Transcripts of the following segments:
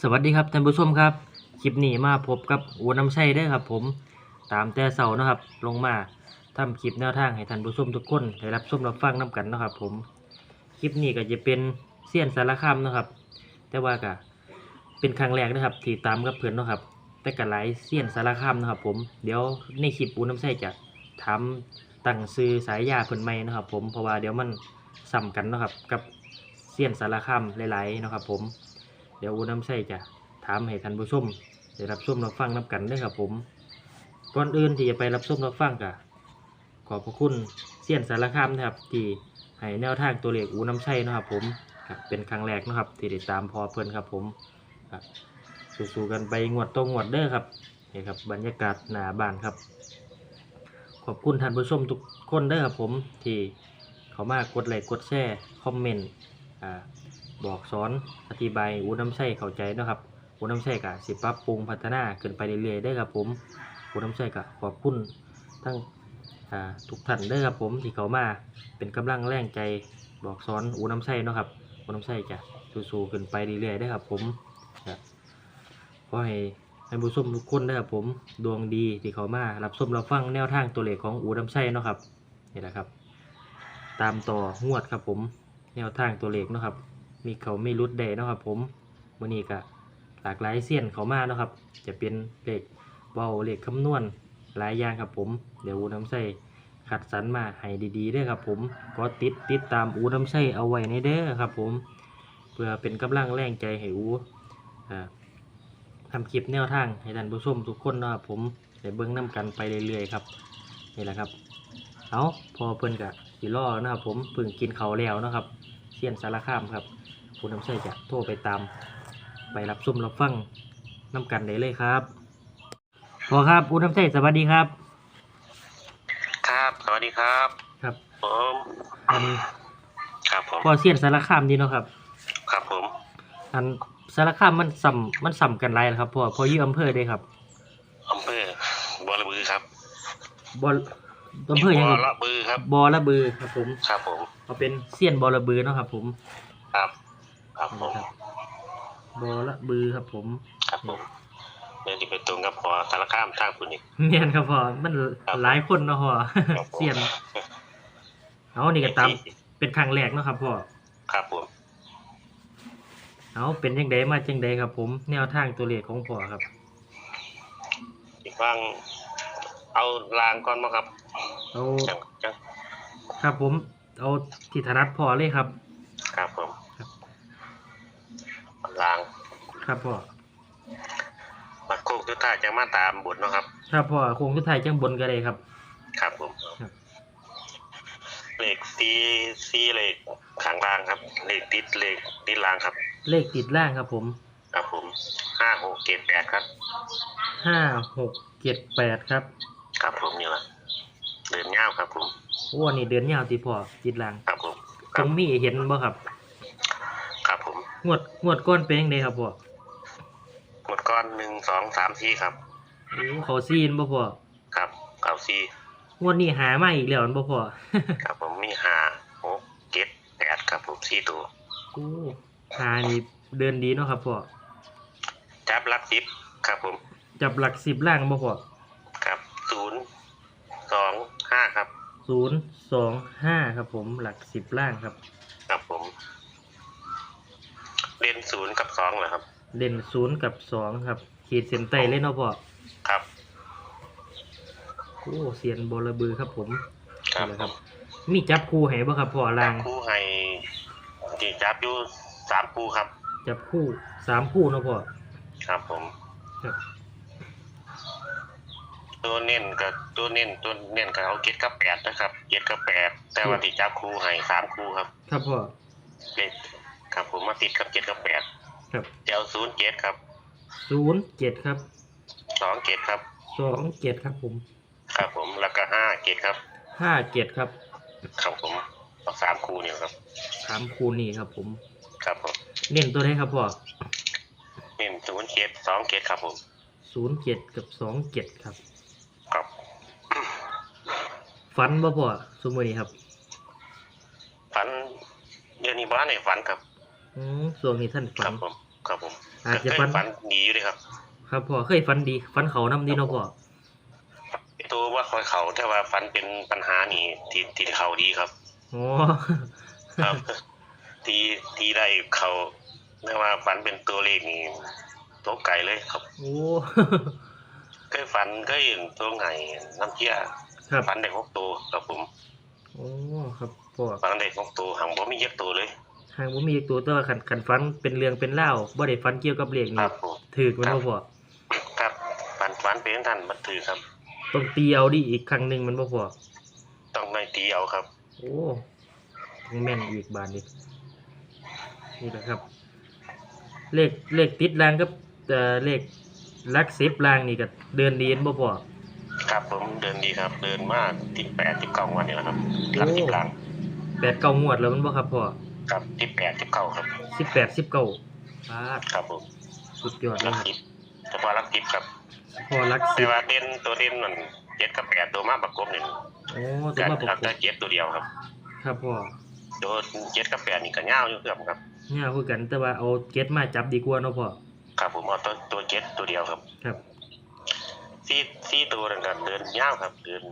สวัสดีครับท่านผู้ชมครับ คลิปนี้มาพบกับอูน้ำชัยเด้อครับ ผมตามแต่เสานะครับ ลงมาทำคลิปแนวทางให้ท่านผู้ชมทุกคนได้รับชมรับฟังน้กันนะครับ ผมคลิปนี้ก็จะเป็นเสี้ยนสารคามนะครับ แต่ว่าก็เป็นครั้งแรกนะครับที่ตามกับเพื่อนนะครับ แต่ก็หลายเสี้ยนสารคามนะครับ ผมเดี๋ยวในคลิปอูน้ำชัยจะถามตั้งซื้อสายยาเพิ่นใหม่นะครับ ผมเพราะว่าเดี๋ยวมันซ้ำกันนะครับกับเสี้ยนสารคามหลายๆนะครับ ผม ดี๋ยวอูน้ำใส่จะถามให้ท่านผู้ชมได้รับชมรับฟังน้กันเด้วยครับผมก่อนอื่นที่จะไปรับชมรับฟังกะขอบพระคุณเสี้ยนสารคามนะครับ ที่ให้แนวทางตัวเลขอูน้ำใช่นะครับผมบเป็นครั้งแรกนะครับ ที่ได้ตามพอเพื่อนครับผมสู้ๆกันไปงวดตรงงวดเด้อครับนี่ครับบรรยากาศหนาบ้านครับ ขอบคุณท่านผู้ชมทุกคนเด้อครับผมที่เขามากดไลค์กดแชร์คอมเมนต์ บอกสอนอธิบายอูน้ำใช้เข้าใจนะครับอูน้ำใช้กะสิปรับปรุงพัฒนาขึ้นไปเรื่อยๆได้ครับผมอูน้ำใช้กะขอบคุณทั้งทุกท่านเด้ครับผมที่เขามาเป็นกำลังแรงใจบอกสอนอูน้ำใช้นะครับอูน้ำใช้จะสู้ๆขึ้นไปเรื่อยๆได้ครับผมครับขอให้ให้ผู้ชมทุกคนเด้ครับผมดวงดีที่เขามารับชมรับฟังแนวทางตัวเลขของอูน้ำใช้นะครับนี่แหละครับ ตามต่องวดครับผม แนวทางตัวเลขนะครับ มีเขาไม่รุดได้นะครับ ผมวันนี้ก็หลากหลายเสี้ยนเขามานะครับ จะเป็นเลขเบาเลขคำนวณหลายอย่างครับผม เดี๋ยวอูน้ำใส่ขัดสรรมาให้ดีๆด้อครับ ผมก็ติดติดตามอูน้ำใส่เอาไว้ในเด้อครับ ผม เพื่อเป็นกำลังแรงใจให้อูอ่าทำคลิปแนวทางให้ท่านผู้ชมทุกคนนะครับผมได้เบิ้องน้กันไปเรื่อยๆครับนี่แหละครับเอาพอเพิ่นกะสิล่อนะครับผมเพิ่งกินเขาแล้วนะครับเสี้ยนสารคามครับ คุณน้ำใช่จะโทรไปตาม ไปรับชมรับฟังน้ำกันได้เลยครับ พอครับคุณน้ำใช่สวัสดีครับ ครับ สวัสดีครับครับผมอันครับผมพอเสียนสารคามดีเนาะครับ ครับผม อันสารคามมันสัมมันสัมกันไรล่ะครับพอพออยื่อำเภอเด้ครับอำเภอบัวระบือครับบอลอำเภอยังบัไงวระบือครับบอระบือครับผม ครับผมเอาเป็นเสียนบอระบือเนาะครับผม ครับ ครับผมครับบอระบือครับผมครับผมเดี๋ยวที่ไปตรงกับพอสารคามทางคุณอีกเมียนครับพอมันครับหลายคนเนาะพอครับผมเสียนเอานี่ก็ตามเป็นครั้งแรกเนาะครับพ่อครับผม เอาเป็นยังไงมาจังไดครับผม แนวทางตัวเลขของพ่อครับ อีกฟังเอาลางก่อนมาครับเอาจังจังครับผม เอาที่ถนัดพ่อเลยครับครับ ครับพ่อมาโคกทุกท่ายจะมาตามบทเนาะครับ ครับพ่อโคงทุกไทายจังบนก็ได้ครับ ครับผมครับ เลขซีซีเลขขางล่างครับ เลขติดเลขติดล่างครับ เลขติดล่างครับผมครับผมห้าหกเจ็ดแปดครับ ห้าหกเจ็ดแปดครับครับผมนี่แหละเดินเงาวครับผม โอ้นี่เดือนยาวติพ่อติดล่างครับผมตรงมีเห็นบ่ครับ ครับผม งวดงวดก้อนเป็นยังไงครับพ่อหมด ก้อนหนึ่งสองสามสี่ครับ โอ้เขาซีนบ่พ่อครับเก้าสี่งวดนี้หามาอีกแล้วอันบ่พ่อครับผมมีห้าหกเจ็ดแปดครับผมสี่ตัว โอ้หานี่เดินดีเนาะครับพ่อจับลักซิปครับผม จับหลักสิบล่างบ่พ่อครับศูนย์สองห้าครับ ศูนย์สองห้าครับผมหลักสิบล่างครับ ครับผม เล่นศูนย์กับสองเหรอครับ เด่นศูนย์กับสองครับ ขีดเส้นใต้เล่นเนาะพ่อครับ โอ้เสียนบอระบือครับผมครับนี่แหละครับ มีจับคู่ให้บ่ครับพ่อจัล่าบงคู่ให้ที่จับอยู่สามคู่ครับ จับคู่สามคู่เนาะพ่อครับผม ครับ ตัวเน้นกับตัวเน้นตัวเน้นกับเอาเจ็ดกับแปดนะครับเจ็ดกับแปดแต่ว่าที่จับคู่ให้สามคู่ครับ ครับพ่อเลขครับผมมาติดกับเจ็ดกับแปด ครับ เจ้าศูนย์เจ็ดครับศูนย์เจ็ดครับสองเจ็ดครับ สองเจ็ดครับผมครับผมแล้วก็ห้าเจ็ดครับห้าเจ็ดครับครับผมเอาสามคู่เนี่ยครับสามคู่นี่ครับผม ครับผมเน้นตัวไหนครับพ่อเน้นศูนย์เจ็ดสองเจ็ดครับผมศูนย์เจ็ดกับสองเจ็ดครับ ครับฟันบ่พ่อสมมตินี้ครับ ฝันเดือนนี้บ้านในฝันครับอืมส่วนนี้ท่านคฝัรันบผม ครับผมอาจก็จะเคยฟันฝันดีอยู่เลยครับครับพ่อเคยฟันดีฟันเขาน้ำดีเนาะพ่อตัวว่าคอยเขาแต่ว่าฝันเป็นปัญหานี่ที่ที่เขาดีครับ อ๋อ ครับ ที่ที่ได้เขาเรียกว่าฝันเป็นตัวเลขนี่ตกไก่เลยครับ โอ้ เคยฝันเคยเห็นตัวไงน้ำเชี่ยครับ ฝันได้หกตัวครับผมโอ้ ครับพ่อฝันได้หกตัวหังบ่มีเยอะตัวเลย หางบ่มีอีกตัวแต่ว่าคันคันฟันเป็นเรื่องเป็นเล่าวบ่ได้ฟันเกี่ยวกับเลขคนี่รับผมถือกันบ่พ่อครับฝันฝันเป็นท่านบันถือครับ ต้องตีเอาดิอีกครั้งหนึงมันบ่พ่อต้องไม่ตีเอาครับ โอ้ต้องแม่นอีกบาทนี้นี่แหละครับ เลขเลขติดรางกับเอ่อเลขหลักสิบรางนี่ก็เดินดีนบ่พ่อครับผมเดินดีครับ เดินมากที่แปดที่เก้าวันนี้แหละครับหลักสิบหลังแปดเก้างวดแล้วมันบ่ครับพ่อ ครับที่แปดที่เก้าครับสิบแปดสิบเก้าบาทครับผมสุดยอดเลลัยกครับสิบเฉพาะลักสิบครับพ่อหลักสิแต่บว่าเด่นตัวเด่นมันเจ็ดกับแปดตัวมากประกบหนึ่งโอ้ตัวการมาประเอากแต่บเจ็ดตัวเดียวครับครับพ่อตัวเจ็ดกับแปดนี่ก็เง่าวอยู่เกือบครับ เนี่ยคือกันแต่ว่าเอาเก็ตมาจับดีกว่าเนาะพ่อครับผมเอาตัวตัวเจ็ดตัวเดียวครับครับซี่ซี่ตัวนั่นกันเดินเง่าวครับ เดิน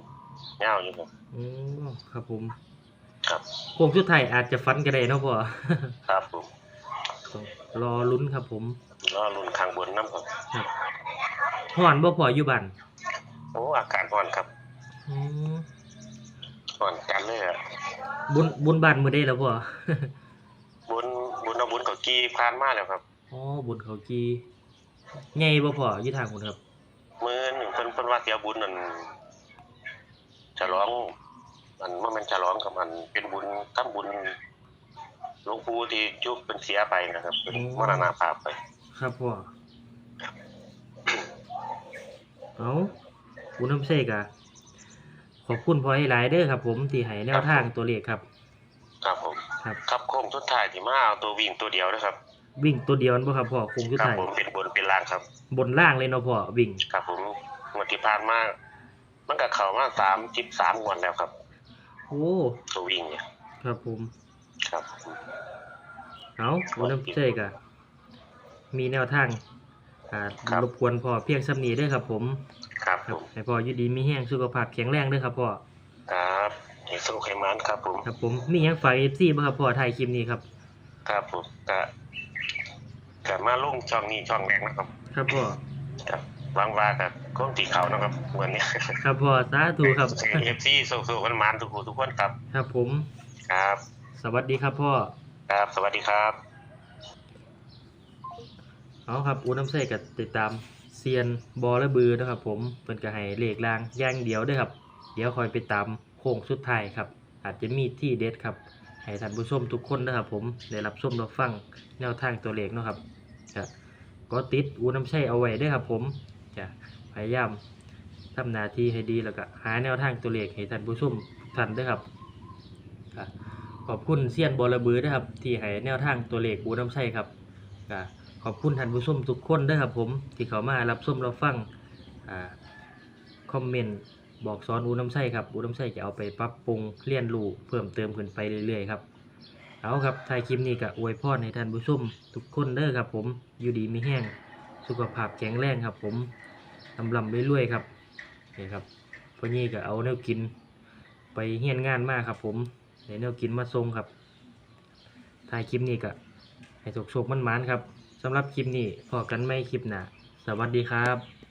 เง่าวอยู่ครับ โอ้ครับผม ครับโค้งสุดท้ายอาจจะฟันก็ได้เนาะพ่อครับผมต้องรอลุ้นครับผมรอลุ้นข้างบนน้ำครับครับห่อนบ่พ่ออยู่บ้านโอ้อากาศร้อนครับอืมร้อนกันเลยอะบุญบุญบ้านมื้อใดแล้วพ่อ บุญบุญเอาบุญเขากี้ผ่านมาแล้วครับอ๋อบุญเขากีใหญ่บ่พ่ออยู่ทางคุณครับมือหนึ่งเพิ่นเพิ่นว่าเสียบุญนั่นจะร้อง มันว่ามันจะร้องกับมัน เป็นบุญทำบุญหลวงปู่ที่จุกเป็นเสียไปนะครับ เป็นมรณภาพไป ครับพ่อเอาคุณน้ำเสกอะขอบคุณพ่อให้หลายเด้อครับ ผมที่ให้แนวทางตัวเลขครับ ครับผม ครับ ครับโค้งสุดท้ายที่มาเอาตัววิ่งตัวเดียวนะครับ วิ่งตัวเดียวนั่นบ่ครับพ่อคงสุดครับท้ายผมเป็นบนเป็นล่างครับ บนล่างเลยเนาะพ่อวิ่ง ครับผมงวดที่ผ่านมามันก็เข้ามาสามสิบสามงวดแล้วครับ โอ้ตัววิ่งเนี่ยครับผม ครับเอาคุณน้ำเสกอะมีแนวทางอ่าครับรบกวนพ่อเพียงสำนีเด้อครับผม ครับคผรับมให้พ่ออยู่ดีมีแห้งสุขภาพแข็งแรงเด้อครับพ่อครับเฮซูไขมันครับผม ครับผมมีหยังฝาก FC บ่ครับพ่อถ่ายคลิปนี้ครับ ครับผมก็ก็มาลงช่องนี้ช่องแรกนะครับ ครับพ่อครับหวังว่ากับ คงตีเขานะครับวันนี้ครับพ่อสาธุครับเอฟซีสุขๆมันมานๆทุกคนทุกคนครับ ครับผม ครับ สวัสดีครับพ่อ ครับ สวัสดีครับ เอาครับอูน้ำใส่กับติดตามเซียนบอและบือนะครับ ผมเพิ่นก็ให้เลขลางอย่างเดียวเด้วยครับ เดี๋ยวคอยไปตามโค้งสุดท้ายครับ อาจจะมีที่เด็ดครับ ให้ท่านผู้ชมทุกคนนะครับ ผมได้รับชมรับฟังแนวทางตัวเลขเนาะครับจะก็ติดอูน้ำใช่เอาไว้เด้วยครับ ผมจะ พยายามทำหน้าที่ให้ดีแล้วก็หาแนวทางตัวเลขให้ท่านผู้ชมทุกท่านด้วยครับขอบคุณเซียนบอระบือด้วยครับ ที่ให้แนวทางตัวเลขอูน้ำใช่ครับขอบคุณท่านผู้ชมทุกคนด้วยครับผมที่เขามารับชมรับฟังอคอมเมนต์บอกสอนอูน้ำใช่ครับอูน้ำใช่จะเอาไปปรับปรุงเรียนรูเพิ่มเติมขึ้นไปเรื่อยๆครับเอาครับทายคลิปนี้ก็อวยพรให้ท่านผู้ชมทุกคนเด้อครับผมอยู่ดีมีแห้งสุขภาพแข็งแรงครับผม ลำลำเรื่อยๆครับนี่ครับพอนี่ก็เอาแนวกินไปเฮียนงานมากครับ ผมในแนวกินมาทรงครับถ่ายคลิปนี้ก็ให้โชคๆมันๆครับสำหรับคลิปนี้พอกันไม่คลิปหนาสวัสดีครับ